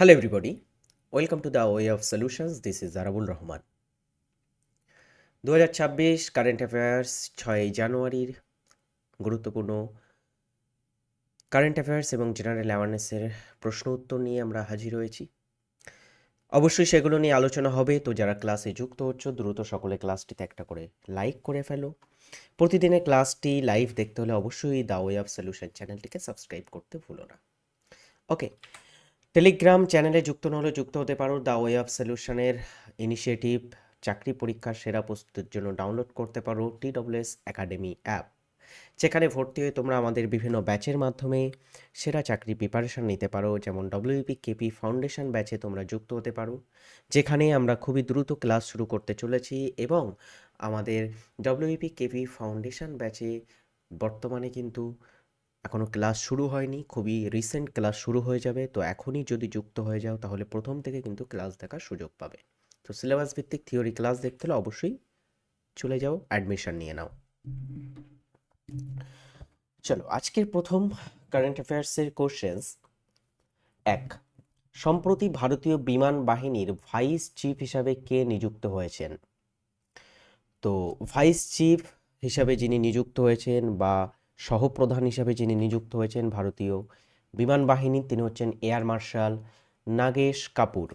Hello, everybody. Welcome to the Way of Solutions. This is Arabul Rahman দু হাজার ছাব্বিশ current affairs ছয়ই জানুয়ারির গুরুত্বপূর্ণ কারেন্ট অ্যাফেয়ার্স এবং জেনারেল অ্যাওয়ারনেসের প্রশ্ন উত্তর নিয়ে আমরা হাজির হয়েছি অবশ্যই সেগুলো নিয়ে আলোচনা হবে তো যারা ক্লাসে যুক্ত হচ্ছ দ্রুত সকলে ক্লাসটিতে একটা করে লাইক করে ফেলো প্রতিদিনের ক্লাসটি লাইভ দেখতে হলে অবশ্যই দ্য ওয়ে অফ সলিউশন চ্যানেলটিকে সাবস্ক্রাইব করতে ভুলো না ওকে টেলিগ্রাম চ্যানেলে যুক্ত না হলে যুক্ত হতে পারো। দ্য ওয়ে অফ সলিউশনের ইনিশিয়েটিভ চাকরি পরীক্ষার সেরা প্রস্তুতির জন্য ডাউনলোড করতে পারো টিডব্লিউএস একাডেমি অ্যাপ যেখানে ভর্তি হয়ে তোমরা আমাদের বিভিন্ন ব্যাচের মাধ্যমে সেরা চাকরি প্রিপারেশান নিতে পারো। যেমন ডব্লিউপি কেপি ফাউন্ডেশন ব্যাচে তোমরা যুক্ত হতে পারো। যেখানে আমরা খুবই দ্রুত ক্লাস শুরু করতে চলেছি এবং আমাদের ডব্লিউপি কেপি ফাউন্ডেশন ব্যাচে বর্তমানে কিন্তু এখনও ক্লাস শুরু হয়নি, খুবই রিসেন্ট ক্লাস শুরু হয়ে যাবে, তো এখনই যদি যুক্ত হয়ে যাও তাহলে প্রথম থেকে কিন্তু ক্লাস দেখার সুযোগ পাবে। তো সিলেবাস ভিত্তিক থিওরি ক্লাস দেখতে হলে অবশ্যই চলে যাও অ্যাডমিশন নিয়ে নাও। চলো, আজকের প্রথম কারেন্ট অ্যাফেয়ার্সের কোশ্চেন্স এক, সম্প্রতি ভারতীয় বিমান বাহিনীর ভাইস চিফ হিসাবে কে নিযুক্ত হয়েছেন? তো ভাইস চিফ হিসাবে যিনি নিযুক্ত হয়েছেন বা সহপ্রধান হিসাবে যিনি নিযুক্ত হয়েছেন ভারতীয় বিমান বাহিনীর তিনি হচ্ছেন air marshal Nagesh Kapoor.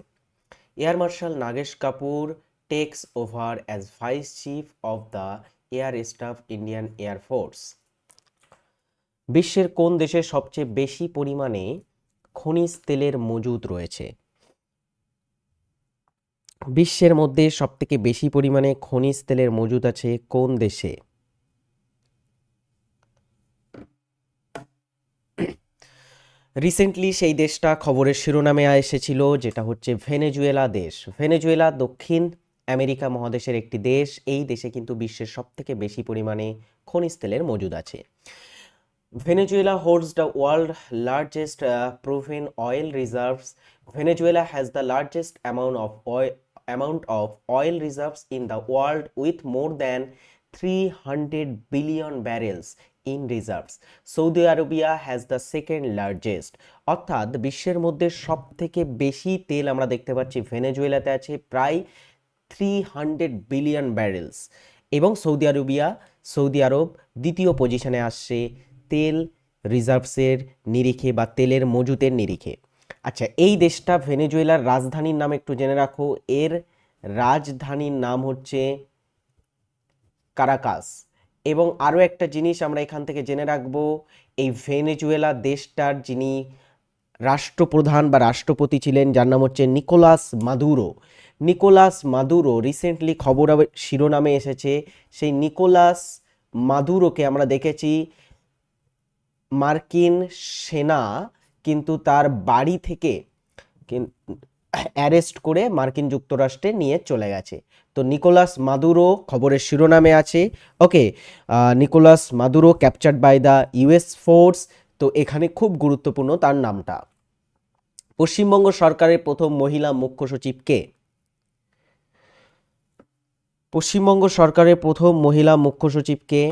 Air marshal Nagesh Kapoor takes over as vice chief of the air staff Indian Air Force বিশ্বের কোন দেশে সবচেয়ে বেশি পরিমাণে খনিজ তেলের মজুদ রয়েছে? বিশ্বের মধ্যে সবথেকে বেশি পরিমাণে খনিজ তেলের মজুদ আছে কোন দেশে? রিসেন্টলি সেই দেশটা খবরের শিরোনামে এসেছিল, যেটা হচ্ছে ভেনেজুয়েলা দেশ। ভেনেজুয়েলা দক্ষিণ আমেরিকা মহাদেশের একটি দেশ। এই দেশে কিন্তু বিশ্বের সব থেকে বেশি পরিমাণে খনিজ তেলের মজুদ আছে। Venezuela holds the world largest proven oil reserves Venezuela has the largest amount of oil amount of oil reserves in the world with more than three hundred billion barrels in reserves. Saudi Arabia has the second largest অর্থাৎ বিশ্বের মধ্যে সব থেকে বেশি তেল আমরা দেখতে পাচ্ছি ভেনেজুয়েলাতে আছে প্রায় থ্রি হান্ড্রেড বিলিয়ন ব্যারেলস এবং সৌদি আরবিয়া, সৌদি আরব দ্বিতীয় পজিশনে আসছে তেল রিজার্ভসের নিরিখে বা তেলের মজুতের নিরিখে। আচ্ছা এই দেশটা ভেনেজুয়েলার রাজধানীর নাম একটু জেনে রাখো। এর রাজধানীর নাম হচ্ছে কারাকাস। এবং আরও একটা জিনিস আমরা এখান থেকে জেনে রাখব, এই ভেনেজুয়েলা দেশটার যিনি রাষ্ট্রপ্রধান বা রাষ্ট্রপতি ছিলেন, যার নাম হচ্ছে Nicolas Maduro. Nicolas Maduro recently খবর শিরোনামে এসেছে। সেই নিকোলাস মাদুরোকে আমরা দেখেছি মার্কিন সেনা, কিন্তু তার বাড়ি থেকে অ্যারেস্ট করে মার্কিন যুক্তরাষ্ট্রে নিয়ে চলে গেছে। তো নিকোলাস মাদুরো খবরের শিরোনামে আছে। Okay Nicolas Maduro captured by the US force, তো এখানে খুব গুরুত্বপূর্ণ তার নামটা। পশ্চিমবঙ্গ সরকারের প্রথম মহিলা মুখ্য সচিব কে? পশ্চিমবঙ্গ সরকারের প্রথম মহিলা মুখ্য সচিব কে?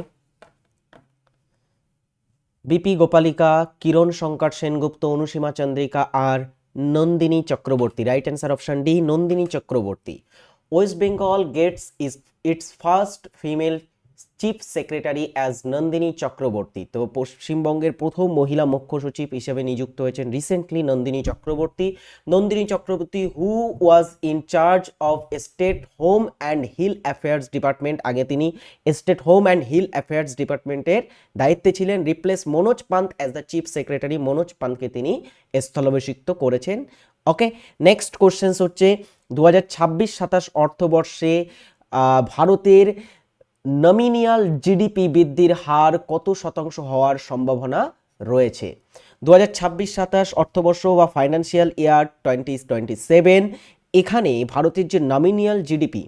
বিপি গোপালিকা, কিরণ শঙ্কর সেনগুপ্ত, অনুসীমা চন্দ্রিকা, আর Nandini Chakraborty right answer option D Nandini Chakraborty West Bengal gets is its first female chief secretary as Nandini Chakraborty. তো পশ্চিমবঙ্গের প্রথম মহিলা মুখ্য সচিব হিসেবে নিযুক্ত হয়েছেন recently Nandini Chakraborty. Nandini Chakraborty who was in charge of state home and hill affairs department আগে তিনি state home and hill affairs ডিপার্টমেন্টের দায়িত্বে ছিলেন। Replace Manoj Pant as the chief secretary Manoj পান্তকে তিনি স্থলাভিষিক্ত করেছেন। ওকে নেক্সট কোশ্চেন্স হচ্ছে দু হাজার ছাব্বিশ সাতাশ অর্থবর্ষে ভারতের নমিনিয়াল জিডিপি বৃদ্ধির হার কত শতাংশ হওয়ার সম্ভাবনা রয়েছে? দু হাজার ছাব্বিশ, সাতাশ, অর্থবর্ষ বা financial year twenty twenty seven, এখানে ভারতের যে নমিনিয়াল জিডিপি,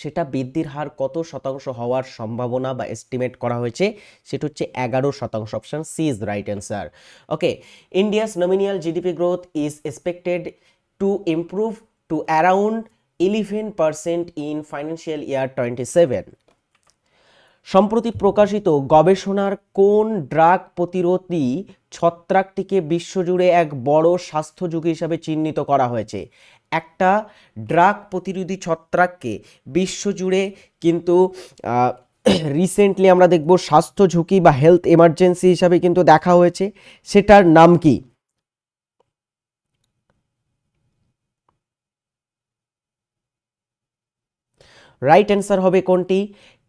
সেটা বৃদ্ধির হার কত শতাংশ হওয়ার সম্ভাবনা বা এস্টিমেট করা হয়েছে? সেটা হচ্ছে এগারো শতাংশ। Option C is right answer okay India's nominal GDP growth is expected to improve to around eleven percent in financial year twenty seven সম্প্রতি প্রকাশিত গবেষণার কোন ড্রাগ প্রতিরোধী ছত্রাকটিকে বিশ্বজুড়ে এক বড় স্বাস্থ্য ঝুঁকি হিসাবে চিহ্নিত করা হয়েছে? একটা, ড্রাগ প্রতিরোধী ছত্রাককে বিশ্বজুড়ে কিন্তু রিসেন্টলি আমরা দেখব স্বাস্থ্য ঝুঁকি বা হেলথ এমার্জেন্সি হিসাবে কিন্তু দেখা হয়েছে। সেটার নাম কি? রাইট অ্যান্সার হবে কোনটি?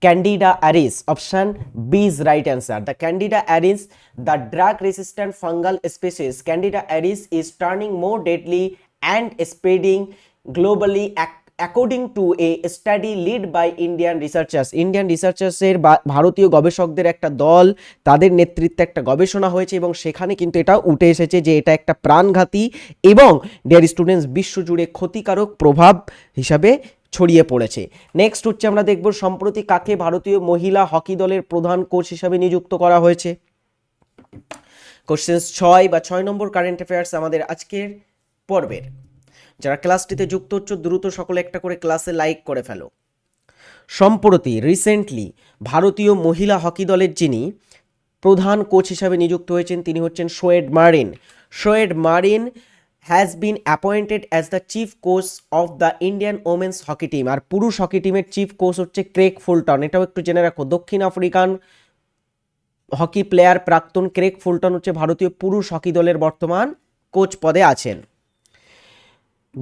Candida auris option B is right answer the Candida auris the drug resistant fungal species Candida auris is turning more deadly and spreading globally according to a study lead by Indian researchers Indian রিসার্চার্সের ভারতীয় গবেষকদের একটা দল, তাদের নেতৃত্বে একটা গবেষণা হয়েছে এবং সেখানে কিন্তু এটা উঠে এসেছে যে এটা একটা প্রাণঘাতী এবং ডিয়ার স্টুডেন্টস বিশ্বজুড়ে ক্ষতিকারক প্রভাব হিসাবে ছড়িয়ে পড়েছে। নেক্সট হচ্ছে আমরা দেখব সম্প্রতি কাকে ভারতীয় মহিলা হকি দলের প্রধান কোচ হিসাবে নিযুক্ত করা হয়েছে। কোশ্চেন্স ছয় বা ছয় নম্বর কারেন্ট অ্যাফেয়ার্স আমাদের আজকের পর্বের। যারা ক্লাসটিতে যুক্ত হচ্ছে, দ্রুত সকলে একটা করে ক্লাসে লাইক করে ফেলো। সম্প্রতি রিসেন্টলি ভারতীয় মহিলা হকি দলের যিনি প্রধান কোচ হিসাবে নিযুক্ত হয়েছেন, তিনি হচ্ছেন Sjoerd Marijne Sjoerd Marijne has been appointed as the chief coach of the Indian women's hockey team আর পুরুষ হকি টিমের চিফ কোচ হচ্ছে ক্রেক ফুলটন এটাও একটু জেনে রাখো। দক্ষিণ আফ্রিকান হকি প্লেয়ার প্রাক্তন ক্রেক ফুলটন হচ্ছে ভারতীয় পুরুষ হকি দলের বর্তমান কোচ পদে আছেন।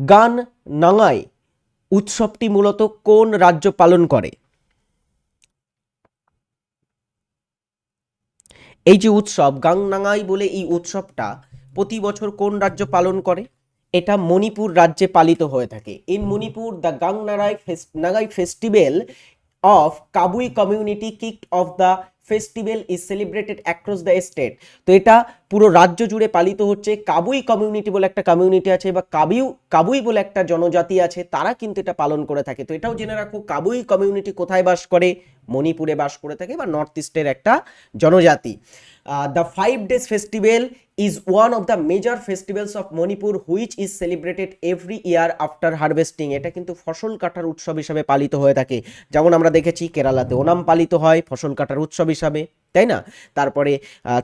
গান নাঙাই উৎসবটি মূলত কোন রাজ্য পালন করে? এই যে উৎসব গাংনাঙাই বলে এই উৎসবটা প্রতি বছর কোন রাজ্য পালন করে? এটা মণিপুর রাজ্যে পালিত হয়ে থাকে। In Manipur the Gang Narai Ngai festival of Kabui community kicked off the festival is celebrated across the state তো এটা পুরো রাজ্য জুড়ে পালিত হচ্ছে। কাবুই কমিউনিটি বলে একটা কমিউনিটি আছে বা কাবিউ কাবুই বলে একটা জনজাতি আছে, তারা কিন্তু এটা পালন করে থাকে। তো এটাও জেনে রাখো কাবুই কমিউনিটি কোথায় বাস করে? মণিপুরে বাস করে থাকে বা নর্থ ইস্টের একটা জনজাতি। The five days festival is one of the major festivals of Manipur which is celebrated every year after harvesting এটা কিন্তু ফসল কাটার উৎসব হিসাবে পালিত হয়ে থাকে। যেমন আমরা দেখেছি, কেরালাতে ওনাম পালিত হয় ফসল কাটার উৎসব হিসাবে, তাই না? তারপরে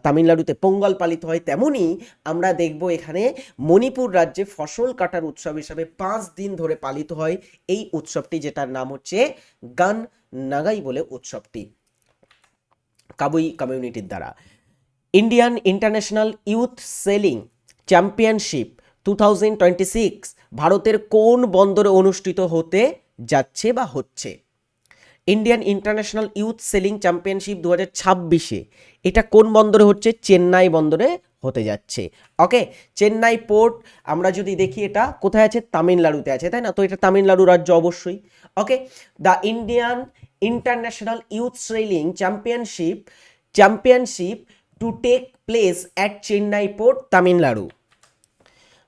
তামিলনাড়ুতে পোঙ্গল পালিত হয়। তেমনই আমরা দেখব এখানে মণিপুর রাজ্যে ফসল কাটার উৎসব হিসাবে পাঁচ দিন ধরে পালিত হয়। এই উৎসবটি যেটার নাম হচ্ছে গান নাগাই বলে উৎসবটি। কাবুই কমিউনিটির দ্বারা। Indian international youth sailing championship to ভারতের কোন বন্দরে অনুষ্ঠিত হতে যাচ্ছে বা হচ্ছে? Indian international youth sailing championship দু হাজার ছাব্বিশে এটা কোন বন্দরে হচ্ছে? চেন্নাই বন্দরে হতে যাচ্ছে। ওকে চেন্নাই পোর্ট আমরা যদি দেখি এটা কোথায় আছে? তামিলনাড়ুতে আছে, তাই না? তো এটা তামিলনাড়ু রাজ্য অবশ্যই। Okay the Indian international youth sailing championship championship to take place at Chennai port Tamil Nadu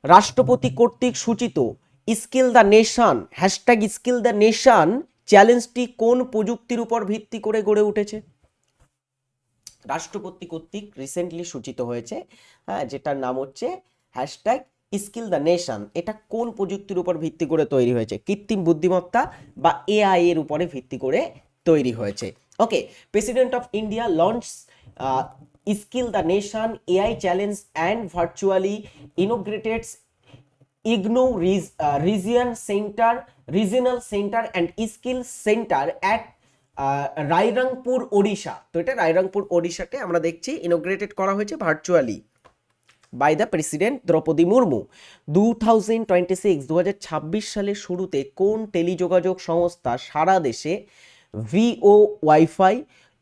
রাষ্ট্রপতি কর্তৃক সূচিত skill the nation hashtag skill the nation চ্যালেঞ্জটি কোন প্রযুক্তির উপর ভিত্তি করে গড়ে উঠেছে রাষ্ট্রপতি কর্তৃক রিসেন্টলি সূচিত হয়েছে হ্যাঁ যেটার নাম হচ্ছে হ্যাশট্যাগ স্কিল দ্য নেশন, এটা কোন প্রযুক্তির উপর ভিত্তি করে তৈরি হয়েছে? কৃত্রিম বুদ্ধিমত্তা বা এআই এর উপরে ভিত্তি করে তৈরি হয়েছে। Okay president of India launch skill the nation, AI challenge and virtually inaugurated IGNOU region centre regional centre and skill centre at Rairangpur, Odisha. তো এটা রায়রংপুর, ওড়িশাকে আমরা দেখছি, ইনোগ্রেটেড করা হয়েছে virtually. By the president Droupadi Murmu two thousand twenty six দু হাজার ছাব্বিশ সালের শুরুতে কোন টেলিযোগাযোগ সংস্থা সারা দেশে ভিও ওয়াইফাই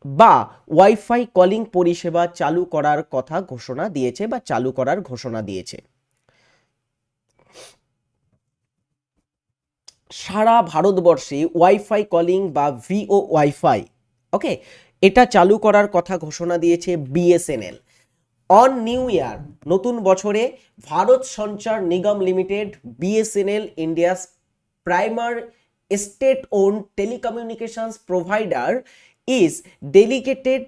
বা ওয়াইফাই কলিং পরিষেবা চালু করার কথা ঘোষণা দিয়েছে বা চালু করার ঘোষণা দিয়েছে? সারা ভারতবর্ষে ওয়াইফাই কলিং বা ভিও ওয়াইফাই ওকে এটা চালু করার কথা ঘোষণা দিয়েছে বিএসএনএল। অন নিউ ইয়ার, নতুন বছরে Bharat Sanchar Nigam limited, BSNL India's premier state own telecommunications provider is delegated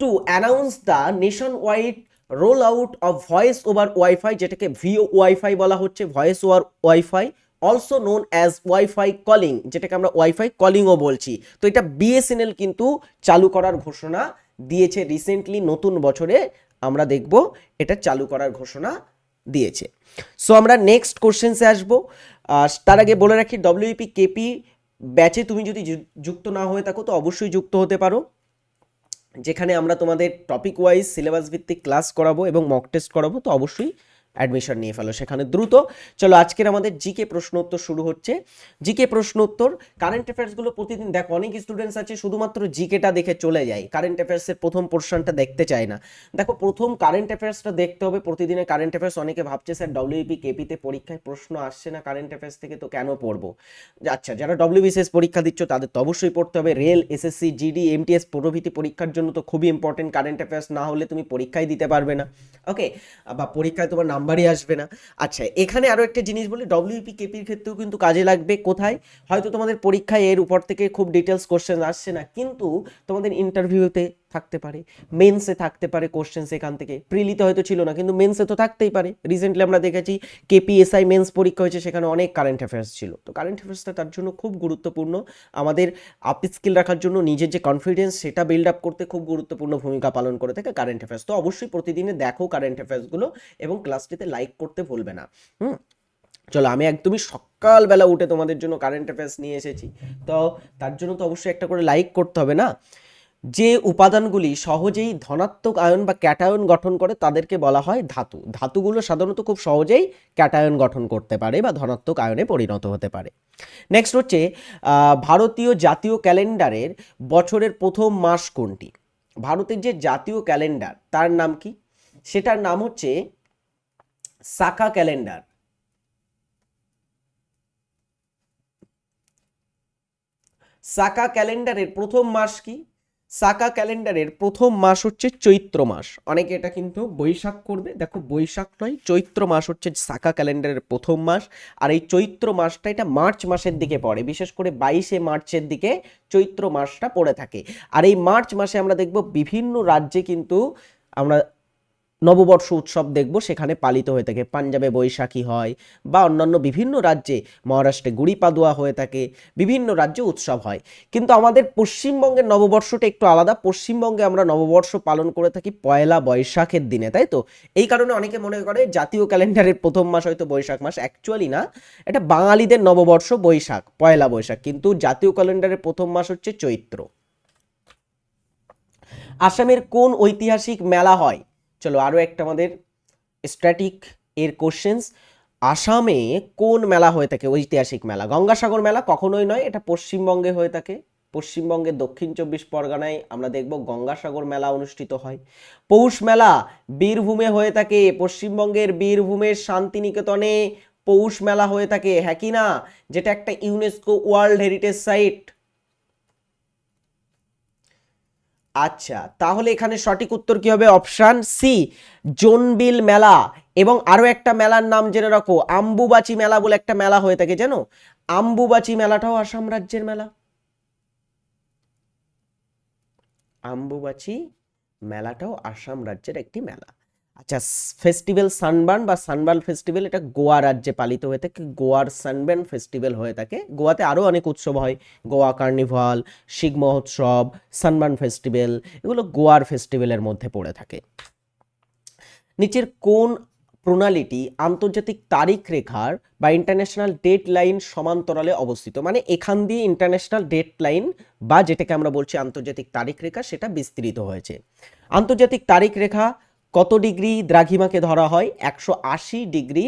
to announce the nation wide roll out of voice over wifi, যেটাকে ভিও ওয়াইফাই বলা হচ্ছে, voice over wifi, also known as wifi calling, যেটাকে আমরা wifi কলিংও বলছি। তো এটা BSNL কিন্তু চালু করার ঘোষণা দিয়েছে রিসেন্টলি, নতুন বছরে আমরা দেখব এটা চালু করার ঘোষণা দিয়েছে। সো আমরা নেক্সট কোশ্চেন্সে আসব। তার আগে বলে রাখি ডব্লিউপি কেপি ব্যাচে তুমি যদি যুক্ত না হয়ে থাকো, তো অবশ্যই যুক্ত হতে পারো। যেখানে আমরা তোমাদের টপিক ওয়াইজ সিলেবাস ভিত্তিক ক্লাস করাবো এবং মক টেস্ট করাবো, তো অবশ্যই অ্যাডমিশন নিয়ে ফেলো সেখানে দ্রুত। চলো আজকের আমাদের জিকে প্রশ্ন উত্তর শুরু হচ্ছে। জিকে প্রশ্ন উত্তর কারেন্ট অ্যাফেয়ার্সগুলো প্রতিদিন দেখো, অনেক স্টুডেন্টস আছে শুধুমাত্র জিকেটা দেখে চলে যায়। কারেন্ট অ্যাফেয়ার্সের প্রথম পোর্শনটা দেখতে চায় না। দেখো, প্রথম কারেন্ট অ্যাফেয়ার্সটা দেখতে হবে প্রতিদিনের কারেন্ট অ্যাফেয়ার্স অনেকে ভাবছে স্যার ডব্লিউপি কেপিতে পরীক্ষায় প্রশ্ন আসছে না কারেন্ট অ্যাফেয়ার্স থেকে, তো কেন পড়ব? আচ্ছা যারা ডব্লিউবিসিএস পরীক্ষা দিচ্ছ, তাদের তো অবশ্যই পড়তে হবে। রেল এসএসসি জিডি এমটিএস প্রভৃতি পরীক্ষার জন্য তো খুবই ইম্পর্টেন্ট কারেন্ট অ্যাফেয়ার্স না হলে তুমি পরীক্ষায় দিতে পারবে না। ওকে বা পরীক্ষায় তোমার নাম্বারই আসবে না। আচ্ছা এখানে আরও একটা জিনিস বলি ডব্লিউপি কেপির ক্ষেত্রেও কিন্তু কাজে লাগবে। কোথায়? হয়তো তোমাদের পরীক্ষায় এর উপর থেকে খুব ডিটেলস কোশ্চেন আসছে না, কিন্তু তোমাদের ইন্টারভিউতে থাকতে পারে। মেন্সে থাকতে পারে কোশ্চেন সেখান থেকে। প্রিলিতে হয়তো ছিল না, কিন্তু মেন্সে তো থাকতেই পারে। রিসেন্টলি আমরা দেখেছি কেপিএসআই মেন্স পরীক্ষা হয়েছে, সেখানে অনেক কারেন্ট অ্যাফেয়ার্স ছিল। তো কারেন্ট অ্যাফেয়ার্সটা তার জন্য খুব গুরুত্বপূর্ণ। আমাদের আপ স্কিল রাখার জন্য নিজের যে কনফিডেন্স সেটা বিল্ড আপ করতে খুব গুরুত্বপূর্ণ ভূমিকা পালন করে থাকে কারেন্ট অ্যাফেয়ার্স তো অবশ্যই প্রতিদিনে দেখো কারেন্ট অ্যাফেয়ার্সগুলো এবং ক্লাসটিতে লাইক করতে ভুলবে না। হুম? চলো, আমি একদমই সকালবেলা উঠে তোমাদের জন্য কারেন্ট অ্যাফেয়ার্স নিয়ে এসেছি। তো তার জন্য তো অবশ্যই একটা করে লাইক করতে হবে না? যে উপাদানগুলি সহজেই ধনাত্মক আয়ন বা ক্যাটায়ন গঠন করে তাদেরকে বলা হয় ধাতু। ধাতুগুলো সাধারণত খুব সহজেই ক্যাটায়ন গঠন করতে পারে বা ধনাত্মক আয়নে পরিণত হতে পারে। নেক্সট হচ্ছে ভারতীয় জাতীয় ক্যালেন্ডারের বছরের প্রথম মাস কোনটি? ভারতের যে জাতীয় ক্যালেন্ডার, তার নাম কি? সেটার নাম হচ্ছে সাকা ক্যালেন্ডার। সাকা ক্যালেন্ডারের প্রথম মাস কি? সাকা ক্যালেন্ডারের প্রথম মাস হচ্ছে চৈত্র মাস। অনেকে এটা কিন্তু বৈশাখ করবে। দেখো, বৈশাখ নয়, চৈত্র মাস হচ্ছে সাকা ক্যালেন্ডারের প্রথম মাস। আর এই চৈত্র মাসটা এটা মার্চ মাসের দিকে পড়ে। বিশেষ করে বাইশে মার্চের দিকে চৈত্র মাসটা পড়ে থাকে। আর এই মার্চ মাসে আমরা দেখব বিভিন্ন রাজ্যে কিন্তু আমরা নববর্ষ উৎসব দেখব, সেখানে পালিত হয়ে থাকে। পাঞ্জাবে বৈশাখী হয় বা অন্যান্য বিভিন্ন রাজ্যে, মহারাষ্ট্রে গুড়ি পাদুয়া হয়ে থাকে, বিভিন্ন রাজ্যে উৎসব হয়। কিন্তু আমাদের পশ্চিমবঙ্গের নববর্ষটা একটু আলাদা। পশ্চিমবঙ্গে আমরা নববর্ষ পালন করে থাকি পয়লা বৈশাখের দিনে, তাই তো? এই কারণে অনেকে মনে করে জাতীয় ক্যালেন্ডারের প্রথম মাস হয়তো বৈশাখ মাস অ্যাকচুয়ালি না। এটা বাঙালিদের নববর্ষ বৈশাখ, পয়লা বৈশাখ। কিন্তু জাতীয় ক্যালেন্ডারের প্রথম মাস হচ্ছে চৈত্র। আসামের কোন ঐতিহাসিক মেলা হয়? চলো আরও একটা আমাদের স্ট্যাটিক এর কোশ্চেন্স আসামে কোন মেলা হয়ে থাকে? ঐতিহাসিক মেলা। গঙ্গাসাগর মেলা কখনোই নয়, এটা পশ্চিমবঙ্গে হয়ে থাকে। পশ্চিমবঙ্গের দক্ষিণ চব্বিশ পরগনায় আমরা দেখব গঙ্গাসাগর মেলা অনুষ্ঠিত হয়। পৌষ মেলা বীরভূমে হয়ে থাকে। পশ্চিমবঙ্গের বীরভূমের শান্তিনিকেতনে পৌষ মেলা হয়ে থাকে। হ্যাঁ কি না? যেটা একটা ইউনেস্কো ওয়ার্ল্ড হেরিটেজ সাইট আচ্ছা তাহলে এখানে সঠিক উত্তর কি হবে? অপশান সি জোনবিল মেলা। এবং আরও একটা মেলার নাম জেনে রাখো, আম্বুবাচি মেলা বলে একটা মেলা হয়ে থাকে, জানো? আম্বুবাচি মেলাটাও আসাম রাজ্যের মেলা। আম্বুবাচি মেলাটাও আসাম রাজ্যের একটি মেলা। আচ্ছা ফেস্টিভ্যাল সানবার্ন বা সানবার্ন ফেস্টিভ্যাল এটা গোয়া রাজ্যে পালিত হয়ে থাকে, গোয়ার সানবার্ন ফেস্টিভ্যাল হয়ে থাকে। গোয়াতে আরও অনেক উৎসব হয়, গোয়া কার্নিভাল, শিখ মহোৎসব, সানবার্ন ফেস্টিভ্যাল, এগুলো গোয়ার ফেস্টিভ্যালের মধ্যে পড়ে থাকে। নিচের কোন প্রণালীটি আন্তর্জাতিক তারিখ রেখার বা ইন্টারন্যাশনাল ডেট লাইন সমান্তরালে অবস্থিত? মানে এখান দিয়ে ইন্টারন্যাশনাল ডেট লাইন বা যেটাকে আমরা বলছি আন্তর্জাতিক তারিখ রেখা, সেটা বিস্তৃত হয়েছে। আন্তর্জাতিক তারিখ রেখা কত ডিগ্রি দ্রাঘিমাকে ধরা হয়? একশো আশি ডিগ্রি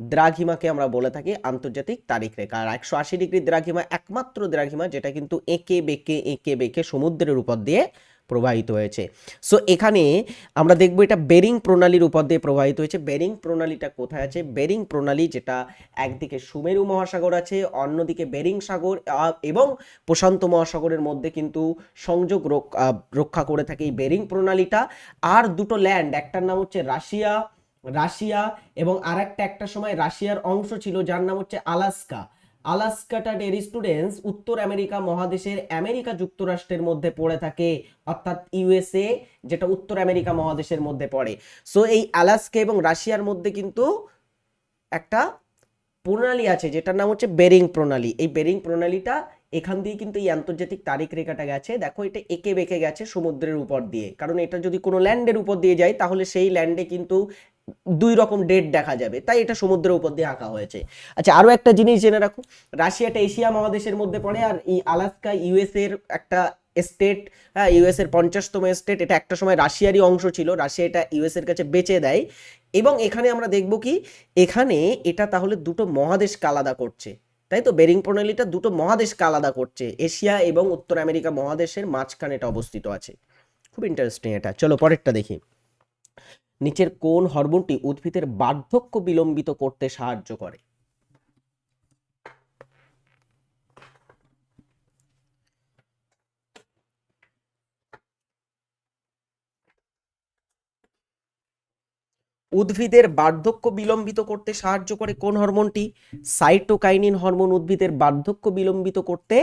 দ্রাঘিমাকে আমরা বলে থাকি আন্তর্জাতিক তারিখ রেখা। আর একশো আশি ডিগ্রি দ্রাঘিমা একমাত্র দ্রাঘিমা যেটা কিন্তু এঁকে বেঁকে এঁকে বেঁকে সমুদ্রের উপর দিয়ে প্রবাহিত হয়েছে। সো এখানে আমরা দেখব এটা বেরিং প্রণালীর উপর দিয়ে প্রবাহিত হয়েছে। বেরিং প্রণালীটা কোথায় আছে? বেরিং প্রণালী যেটা একদিকে সুমেরু মহাসাগর আছে, অন্যদিকে বেরিং সাগর এবং প্রশান্ত মহাসাগরের মধ্যে কিন্তু সংযোগ রক- রক্ষা করে থাকে এই বেরিং প্রণালীটা। আর দুটো ল্যান্ড, একটার নাম হচ্ছে রাশিয়া রাশিয়া এবং আর একটা একটা সময় রাশিয়ার অংশ ছিল, যার নাম হচ্ছে আলাস্কা। আলাস্কাটা ডের স্টুডেন্টস উত্তর আমেরিকা মহাদেশের আমেরিকা যুক্তরাষ্ট্রের মধ্যে পড়ে থাকে, অর্থাৎ ইউএসএ, যেটা উত্তর আমেরিকা মহাদেশের মধ্যে পড়ে। সো এই আলাস্কা এবং রাশিয়ার মধ্যে কিন্তু একটা প্রণালী আছে, যেটার নাম হচ্ছে বেরিং প্রণালী। এই বেরিং প্রণালীটা এখান দিয়ে কিন্তু এই আন্তর্জাতিক তারিখ রেখাটা গেছে। দেখো, এটা এঁকে বেঁকে গেছে সমুদ্রের উপর দিয়ে। কারণ এটা যদি কোনো ল্যান্ডের উপর দিয়ে যায়, তাহলে সেই ল্যান্ডে কিন্তু দুই রকম ডেট দেখা যাবে। তাই এটা সমুদ্রের উপর দিয়ে আঁকা হয়েছে। আচ্ছা আরও একটা জিনিস জেনে রাখো। রাশিয়াটা এশিয়া মহাদেশের মধ্যে পড়ে, আর এই আলাস্কা ইউএস এর একটা স্টেট হ্যাঁ ইউএস এর পঞ্চাশতম স্টেট এটা একটা সময় রাশিয়ারই অংশ ছিল। রাশিয়া এটা ইউএস এর কাছে বেচে দেয়। এবং এখানে আমরা দেখব কি, এখানে এটা তাহলে দুটো মহাদেশকে আলাদা করছে। তাই তো? বেরিং প্রণালীটা দুটো মহাদেশকে আলাদা করছে। এশিয়া এবং উত্তর আমেরিকা মহাদেশের মাঝখানে এটা অবস্থিত আছে। খুব ইন্টারেস্টিং এটা। চলো, পরেরটা দেখি। নিচের কোন হরমোনটি উদ্ভিদের বার্ধক্য বিলম্বিত করতে সাহায্য করে? উদ্ভিদের বার্ধক্য বিলম্বিত করতে সাহায্য করে কোন হরমোনটি? সাইটোকাইনিন হরমোন উদ্ভিদের বার্ধক্য বিলম্বিত করতে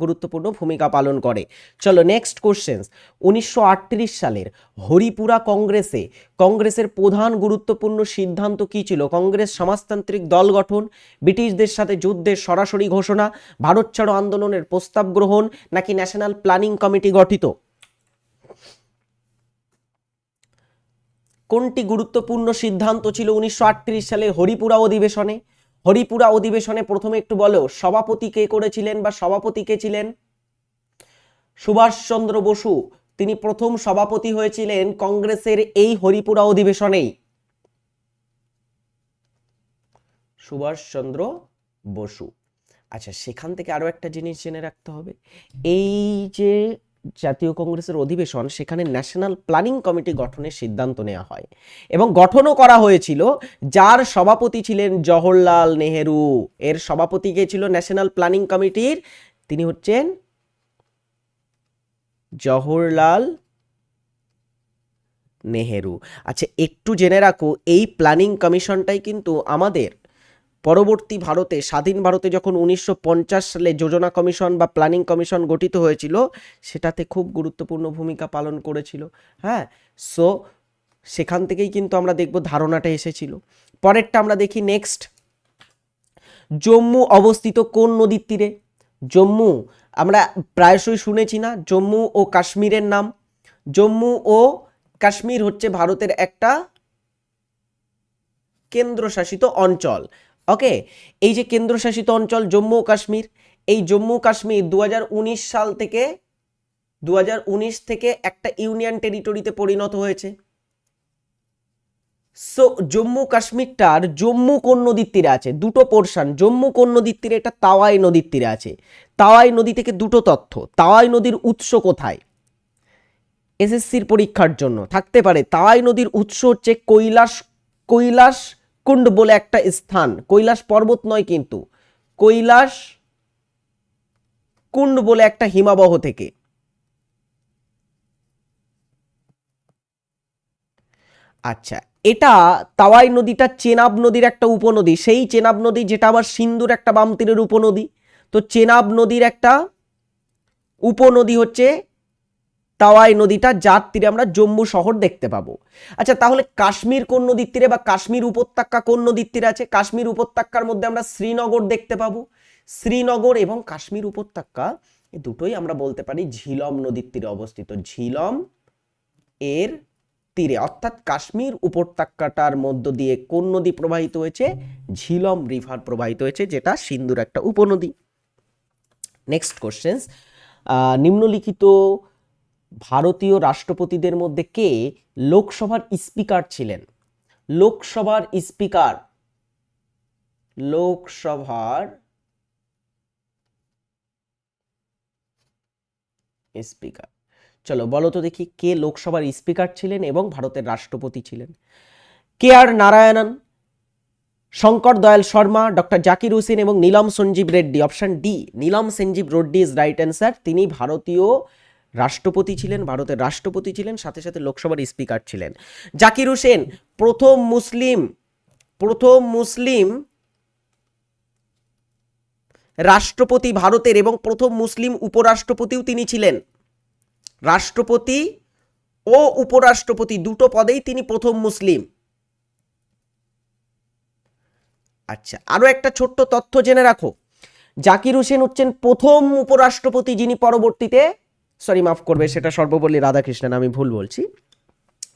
গুরুত্বপূর্ণ ভূমিকা পালন করে। চলো নেক্সট কোশ্চেন্স উনিশশো সালের হরিপুরা কংগ্রেসে, কংগ্রেসের প্রধান গুরুত্বপূর্ণ সিদ্ধান্ত কী ছিল? কংগ্রেস সমাজতান্ত্রিক দল গঠন, ব্রিটিশদের সাথে যুদ্ধের সরাসরি ঘোষণা, ভারত ছাড়ো আন্দোলনের প্রস্তাব গ্রহণ, নাকি ন্যাশনাল প্ল্যানিং কমিটি গঠিত? কোনটি গুরুত্বপূর্ণ সিদ্ধান্ত ছিল উনিশশো আটত্রিশ সালে হরিপুরা অধিবেশনে? হরিপুরা অধিবেশনে প্রথমে একটু বলো, সভাপতি কে করেছিলেন বা সভাপতি কে ছিলেন? সুভাষচন্দ্র বসু, তিনি প্রথম সভাপতি হয়েছিলেন কংগ্রেসের এই হরিপুরা অধিবেশনেই। সুভাষচন্দ্র বসু। আচ্ছা সেখান থেকে আরও একটা জিনিস জেনে রাখতে হবে। এই যে জাতীয় কংগ্রেসের অধিবেশন, সেখানে ন্যাশনাল প্ল্যানিং কমিটি গঠনের সিদ্ধান্ত নেওয়া হয়। এবং গঠনও করা হয়েছিল, যার সভাপতি ছিলেন জওহরলাল নেহেরু। এর সভাপতি কে ছিল ন্যাশনাল প্ল্যানিং কমিটির তিনি হচ্ছেন জওহরলাল নেহেরু। আচ্ছা একটু জেনে রাখো, এই প্ল্যানিং কমিশনটাই কিন্তু আমাদের পরবর্তী ভারতে, স্বাধীন ভারতে যখন উনিশশো পঞ্চাশ সালে যোজনা কমিশন বা প্ল্যানিং কমিশন গঠিত হয়েছিল, সেটাতে খুব গুরুত্বপূর্ণ ভূমিকা পালন করেছিল। হ্যাঁ সো সেখান থেকেই কিন্তু আমরা দেখব ধারণাটা এসেছিল। পরেরটা আমরা দেখি নেক্সট জম্মু অবস্থিত কোন নদীর তীরে? জম্মু, আমরা প্রায়শই শুনেছি না, জম্মু ও কাশ্মীরের নাম। জম্মু ও কাশ্মীর হচ্ছে ভারতের একটা কেন্দ্রশাসিত অঞ্চল। ওকে এই যে কেন্দ্রশাসিত অঞ্চল জম্মু ও কাশ্মীর, এই জম্মু কাশ্মীর দু হাজার উনিশ সাল থেকে দু হাজার উনিশ থেকে একটা ইউনিয়ন টেরিটরিতে পরিণত হয়েছে। সো জম্মু কাশ্মীরটার জম্মু কোন নদীর তীরে আছে? দুটো পোর্শন জম্মু কোন নদীর তীরে, এটা তাওয়াই নদীর তীরে আছে। তাওয়াই নদী থেকে দুটো তথ্য, তাওয়াই নদীর উৎস কোথায়? এসএসসির পরীক্ষার জন্য, থাকতে পারে, তাওয়াই নদীর উৎস হচ্ছে কৈলাস কৈলাস কুণ্ড বলে একটা স্থান। কৈলাস পর্বত নয় কিন্তু। কৈলাস কুণ্ড বলে একটা হিমাবহ থেকে। আচ্ছা এটা তাওয়াই নদীটা চেনাব নদীর একটা উপনদী। সেই চেনাব নদী যেটা আবার সিন্ধুর একটা বাম তীরের উপনদী। তো চেনাব নদীর একটা উপনদী হচ্ছে তাওয়াই নদীটা যার তীরে আমরা জম্মু শহর দেখতে পাবো। আচ্ছা তাহলে কাশ্মীর কোন নদীর তীরে বা কাশ্মীর উপত্যকা কোন নদীর তীরে আছে? কাশ্মীর উপত্যকার মধ্যে আমরা শ্রীনগর দেখতে পাবো। শ্রীনগর এবং কাশ্মীর উপত্যকা এই দুটোই আমরা বলতে পারি ঝিলম নদীর তীরে অবস্থিত। ঝিলম এর তীরে, অর্থাৎ কাশ্মীর উপত্যকাটার মধ্য দিয়ে কোন নদী প্রবাহিত হয়েছে? ঝিলম রিভার প্রবাহিত হয়েছে, যেটা সিন্ধুর একটা উপনদী। নেক্সট কোশ্চেন্স নিম্নলিখিত ভারতীয় রাষ্ট্রপতিদের মধ্যে কে লোকসভার স্পিকার ছিলেন? লোকসভার স্পিকার লোকসভার স্পিকার। চলো বলো তো দেখি কে লোকসভার স্পিকার ছিলেন এবং ভারতের রাষ্ট্রপতি ছিলেন? কে আর নারায়ণন, শঙ্কর দয়াল শর্মা, ডক্টর জাকির হুসেন এবং Neelam Sanjiva Reddy. Option D, Neelam Sanjiva Reddy is right answer. তিনি ভারতীয় রাষ্ট্রপতি ছিলেন, ভারতের রাষ্ট্রপতি ছিলেন, সাথে সাথে লোকসভার স্পিকার ছিলেন। জাকির হোসেন, প্রথম মুসলিম প্রথম মুসলিম রাষ্ট্রপতি ভারতের এবং প্রথম মুসলিম উপরাষ্ট্রপতিও তিনি ছিলেন। রাষ্ট্রপতি ও উপরাষ্ট্রপতি দুটো পদেই তিনি প্রথম মুসলিম। আচ্ছা আরও একটা ছোট্ট তথ্য জেনে রাখো। জাকির হোসেন হচ্ছেন প্রথম উপরাষ্ট্রপতি যিনি পরবর্তীতে সরি, মাফ করবে, সেটা সর্বপল্লী রাধাকৃষ্ণন, আমি ভুল বলছি।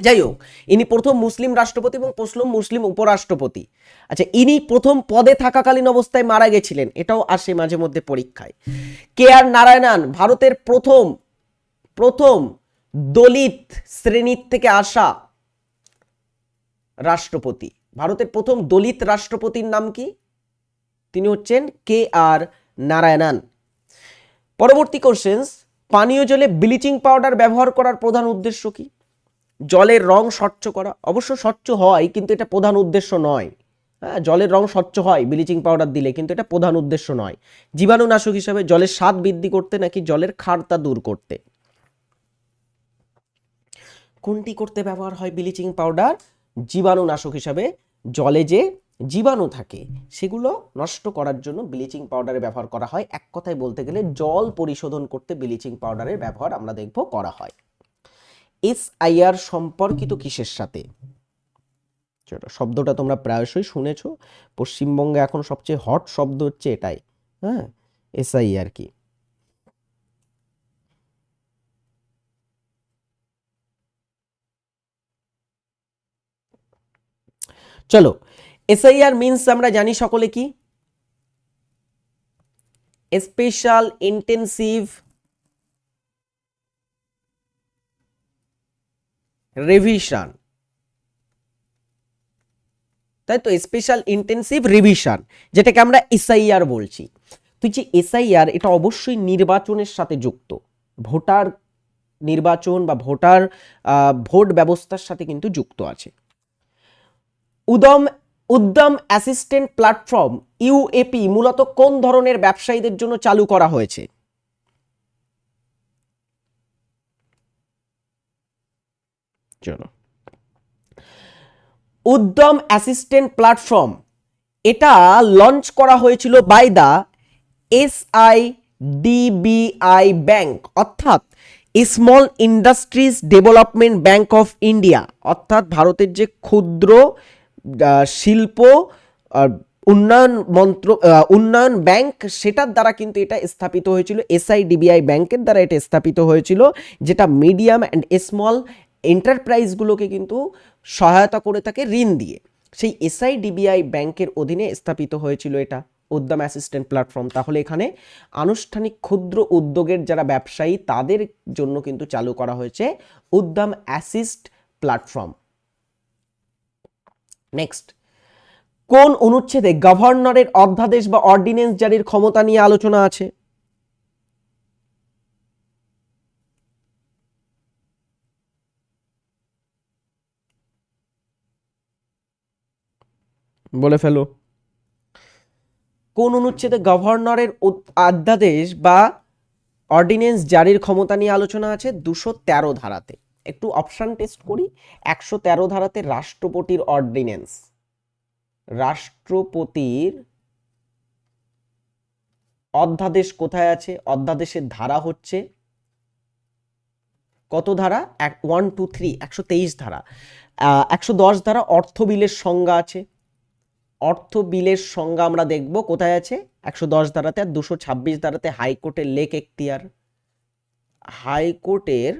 যাই হোক, ইনি প্রথম মুসলিম রাষ্ট্রপতি এবং প্রথম মুসলিম উপরাষ্ট্রপতি। আচ্ছা ইনি প্রথম পদে থাকাকালীন অবস্থায় মারা গেছিলেন, এটাও আসে মাঝে মধ্যে পরীক্ষায়। কে আর নারায়ণন ভারতের প্রথম প্রথম দলিত শ্রেণির থেকে আসা রাষ্ট্রপতি। ভারতের প্রথম দলিত রাষ্ট্রপতির নাম কি? তিনি হচ্ছেন কে আর নারায়ণন। পরবর্তী কোশ্চেন্স পানীয় জলে ব্লিচিং পাউডার ব্যবহার করার প্রধান উদ্দেশ্য কি? জলের রং স্বচ্ছ করা। অবশ্য স্বচ্ছ হয়, কিন্তু এটা প্রধান উদ্দেশ্য নয়। হ্যাঁ জলের রং স্বচ্ছ হয় ব্লিচিং পাউডার দিলে, কিন্তু এটা প্রধান উদ্দেশ্য নয়। জীবাণুনাশক হিসাবে জলের স্বাদ বৃদ্ধি করতে নাকি জলের খারতা দূর করতে? কোনটি করতে ব্যবহার হয় ব্লিচিং পাউডার? জীবাণুনাশক হিসাবে জলে যে জীবাণু থাকে, সেগুলো নষ্ট করার জন্য ব্লিচিং পাউডারের ব্যবহার করা হয়। এক কথায় বলতে গেলে জল পরিশোধন করতে ব্লিচিং পাউডারের ব্যবহার আমরা দেখব করা হয়। এসআইআর সম্পর্কিত কিসের সাথে? শব্দটা তোমরা প্রায়শই শুনেছ। পশ্চিমবঙ্গে এখন সবচেয়ে হট শব্দ হচ্ছে এটাই। হ্যাঁ? এসআইআর কি? চলো এসআইআর মিন্স আমরা জানি সকলে কি? স্পেশাল ইন্টেন্সিভ রিভিশন তাই তো স্পেশাল ইন্টেন্সিভ রিভিশন যেটাকে আমরা এসআইআর বলছি। তুই যে এসআইআর, এটা অবশ্যই নির্বাচনের সাথে যুক্ত। ভোটার নির্বাচন বা ভোটার ভোট ব্যবস্থার সাথে কিন্তু যুক্ত আছে। উদম উদ্যম অ্যাসিস্ট্যান্ট প্ল্যাটফর্ম ইউএপি মূলত কোন ধরনের ব্যবসায়ীদের জন্য চালু করা হয়েছে? উদ্যম অ্যাসিস্ট্যান্ট প্ল্যাটফর্ম, এটা লঞ্চ করা হয়েছিল by the SI DBI bank, অর্থাৎ small industries development bank of India, অর্থাৎ ভারতের যে ক্ষুদ্র শিল্প উন্নয়ন মন্ত্র উন্নয়ন ব্যাংক, সেটার দ্বারা কিন্তু এটা স্থাপিত হয়েছিল। এসআইডিবিআই ব্যাংকের দ্বারা এটা স্থাপিত হয়েছিল, যেটা মিডিয়াম অ্যান্ড স্মল এন্টারপ্রাইজগুলোকে কিন্তু সহায়তা করে থাকে ঋণ দিয়ে। সেই এসআইডিবিআই ব্যাংকের অধীনে স্থাপিত হয়েছিল এটা, উদ্যম অ্যাসিস্ট্যান্ট প্ল্যাটফর্ম। তাহলে এখানে আনুষ্ঠানিক ক্ষুদ্র উদ্যোগের যারা ব্যবসায়ী, তাদের জন্য কিন্তু চালু করা হয়েছে উদ্যম অ্যাসিস্ট প্ল্যাটফর্ম। নেক্সট কোন অনুচ্ছেদে গভর্নরের অধ্যাদেশ বা অর্ডিনেন্স জারির ক্ষমতা নিয়ে আলোচনা আছে? বলে ফেলো। কোন অনুচ্ছেদে গভর্নরের অধ্যাদেশ বা অর্ডিন্যান্স জারির ক্ষমতা নিয়ে আলোচনা আছে? দুশো তেরো ধারাতে। একটু অপশান টেস্ট করি। একশো তেরো ধারাতে রাষ্ট্রপতির অর্ডিন্যান্স রাষ্ট্রপতির অধ্যাদেশ কোথায় আছে? অধ্যাদেশের ধারা হচ্ছে কত ধারা? এক ওয়ান টু থ্রি একশো তেইশ ধারা। একশো দশ ধারা অর্থ বিলের সংজ্ঞা আছে। অর্থ বিলের সংজ্ঞা আমরা দেখব কোথায় আছে? একশো দশ ধারাতে আর দুশো ছাব্বিশ ধারাতে হাইকোর্টের লেক এখতিয়ার। হাইকোর্টের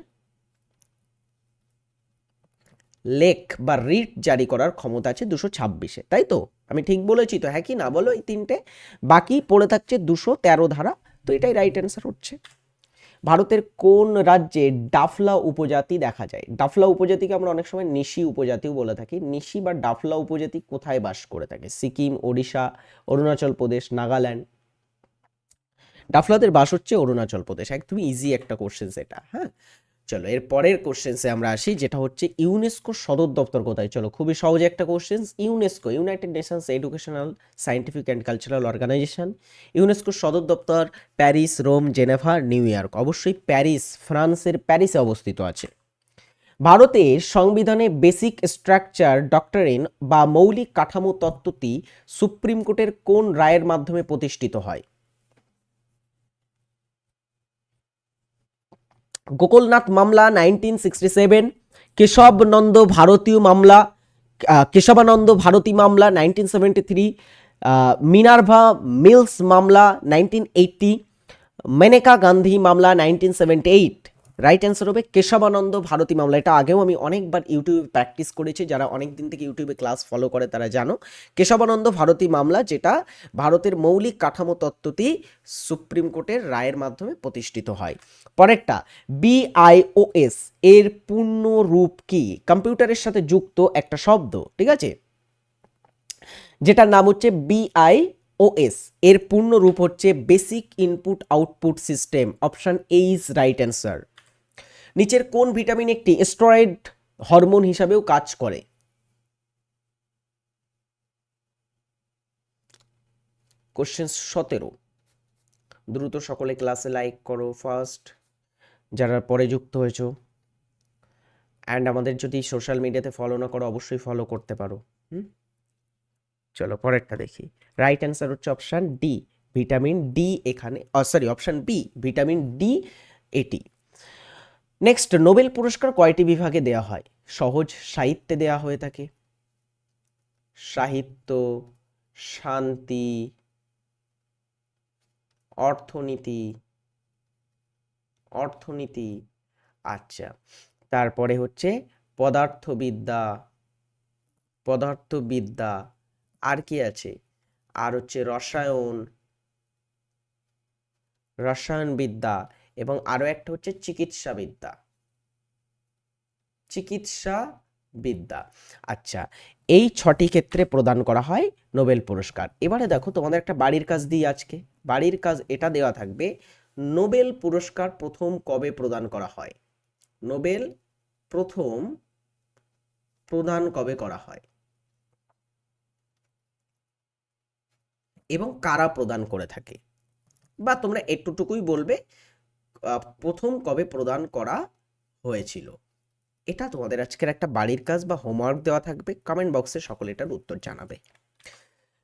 লেক বা রিট জারি করার ক্ষমতা আছে দুশো ছাব্বিশে, তাই তো? আমি ঠিক বলেছি তো হ্যাঁ কি না বলো এই তিনটে? বাকি পড়ে থাকছে দুশো তেরো ধারা, তো এটাই রাইট অ্যান্সার হচ্ছে। ভারতের কোন রাজ্যে ডাফলা উপজাতি দেখা যায়? ডাফলা উপজাতিকে আমরা অনেক সময় নিশি উপজাতিও বলে থাকি। নিশি বা ডাফলা উপজাতি কোথায় বাস করে থাকে? সিকিম, ওড়িশা, অরুণাচল প্রদেশ, নাগাল্যান্ড? ডাফলাদের বাস হচ্ছে অরুণাচল প্রদেশ। একদমই ইজি একটা কোশ্চেন সেটা হ্যাঁ? চলো, এর পরের কোশ্চেন্সে আমরা আসি, যেটা হচ্ছে ইউনেস্কো সদর দপ্তর কোথায়? চলো, খুবই সহজে একটা question UNESCO United Nations educational scientific and cultural organisation ইউনেস্কোর সদর দপ্তর, Paris, Rome, Geneva, New York. অবশ্যই প্যারিস, ফ্রান্সের প্যারিসে অবস্থিত আছে। ভারতের সংবিধানে বেসিক স্ট্রাকচার ডক্টরিন বা মৌলিক কাঠামো তত্ত্বটি সুপ্রিম কোর্টের কোন রায়ের মাধ্যমে প্রতিষ্ঠিত হয়? গোকুলনাথ মামলা nineteen sixty seven Kesavananda Bharati মামলা কেশবানন্দ ভারতী মামলা nineteen seventy three Minerva Mills মামলা নাইনটিন এইটটি মেনেকা গান্ধী মামলা nineteen seventy eight right answer হবে কেশবানন্দ ভারতী মামলা। এটা আগেও আমি অনেকবার ইউটিউবে প্র্যাকটিস করেছি, যারা অনেক দিন থেকে ইউটিউবে ক্লাস ফলো করে তারা জানো। কেশবানন্দ ভারতী মামলা, যেটা ভারতের মৌলিক কাঠামো তত্ত্বটি সুপ্রিম কোর্টের রায়ের মাধ্যমে প্রতিষ্ঠিত হয়। পরেরটা বিআইওএস এর পূর্ণ রূপ কি? কম্পিউটারের সাথে যুক্ত একটা শব্দ, ঠিক আছে? যেটার নাম হচ্ছে বিআইওএস এর পূর্ণ রূপ হচ্ছে basic input output system option A is right answer নিচের কোন ভিটামিন একটি স্টেরয়েড হরমোন হিসাবেও কাজ করে? কোশ্চেন সতেরো। দ্রুত সকলে ক্লাসে লাইক করো ফার্স্ট যারা পরে যুক্ত হয়েছো। অ্যান্ড আমাদের যদি সোশ্যাল মিডিয়াতে ফলো না করো, অবশ্যই ফলো করতে পারো। হুম? চলো পরেরটা দেখি। রাইট অ্যান্সার হচ্ছে অপশান ডি ভিটামিন ডি এখানে sorry option B vitamin D এটি। নেক্সট নোবেল পুরস্কার কয়টি বিভাগে দেওয়া হয়? সহজ সাহিত্যে দেওয়া হয়ে থাকে। সাহিত্য, শান্তি, অর্থনীতি অর্থনীতি আচ্ছা। তারপরে হচ্ছে পদার্থবিদ্যা পদার্থবিদ্যা, আর কি আছে? আর হচ্ছে রসায়ন, রসায়নবিদ্যা। এবং আরও একটা হচ্ছে চিকিৎসাবিদ্যা। চিকিৎসা বিদ্যা আচ্ছা এই ছটি ক্ষেত্রে প্রদান করা হয় নোবেল পুরস্কার। এবারে দেখো তোমাদের একটা বাড়ির কাজ দিই আজকে। বাড়ির কাজ এটা দেওয়া থাকবে, নোবেল পুরস্কার প্রথম কবে প্রদান করা হয়? নোবেল প্রথম প্রদান কবে করা হয়? এবং কারা প্রদান করে থাকে? বা তোমরা একটুটুকুই বলবে প্রথম কবে প্রদান করা হয়েছিল? এটা তোমাদের আজকের একটা বাড়ির কাজ বা হোমওয়ার্ক দেওয়া থাকবে। কমেন্ট বক্সে সকলে এটার উত্তর জানাবে।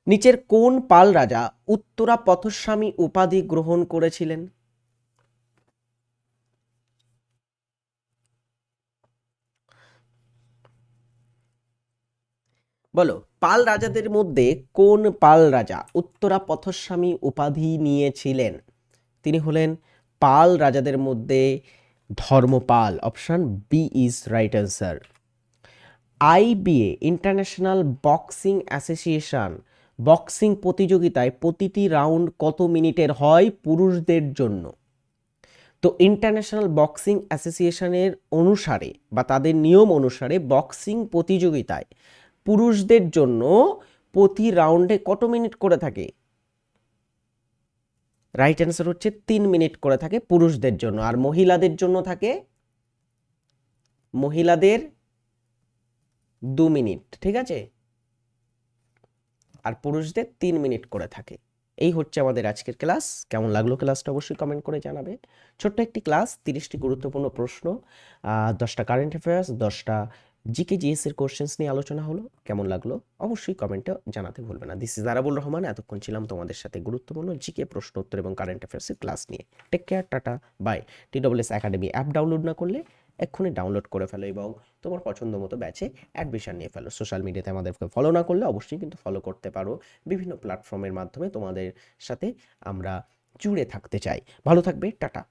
নিচের কোন পাল রাজা উত্তরা পথস্বামী উপাধি গ্রহণ করেছিলেন? বলো, পাল রাজাদের মধ্যে কোন পাল রাজা উত্তরা পথস্বামী উপাধি নিয়েছিলেন? তিনি হলেন পাল রাজাদের মধ্যে Dharmapala option B is right answer IBA international boxing association boxing প্রতিযোগিতায় প্রতিটি রাউন্ড কত মিনিটের হয় পুরুষদের জন্য? তো ইন্টারন্যাশনাল বক্সিং অ্যাসোসিয়েশনের অনুসারে বা তাদের নিয়ম অনুসারে বক্সিং প্রতিযোগিতায় পুরুষদের জন্য প্রতি রাউন্ডে কত মিনিট করে থাকে? রাইট অ্যান্সার হচ্ছে তিন মিনিট করে থাকে পুরুষদের জন্য। আর মহিলাদের জন্য থাকে মহিলাদের দু মিনিট ঠিক আছে? আর পুরুষদের তিন মিনিট করে থাকে। এই হচ্ছে আমাদের আজকের ক্লাস কেমন লাগল ক্লাসটা অবশ্যই কমেন্ট করে জানাবে। ছোট্ট একটি ক্লাস তিরিশটি গুরুত্বপূর্ণ প্রশ্ন দশটা কারেন্ট অ্যাফেয়ার্স দশটা জিকে জিএস এর কোশ্চেন্স নিয়ে আলোচনা হলো। কেমন লাগল? অবশ্যই কমেন্টে জানাতে ভুলবে না। This is Arabul Rahman. এতক্ষণ ছিলাম তোমাদের সাথে গুরুত্বপূর্ণ জিকে প্রশ্ন উত্তর এবং কারেন্ট অ্যাফেয়ার্সের ক্লাস নিয়ে। Take care tata bye T W S academy app download না করলে এক্ষুনি ডাউনলোড করে ফেলো এবং তোমার পছন্দ মতো ব্যাচে অ্যাডমিশন নিয়ে ফেলো। সোশ্যাল মিডিয়াতে আমাদেরকে ফলো না করলে অবশ্যই কিন্তু ফলো করতে পারো। বিভিন্ন প্ল্যাটফর্মের মাধ্যমে তোমাদের সাথে আমরা জুড়ে থাকতে চাই। ভালো থাকবে, টাটা।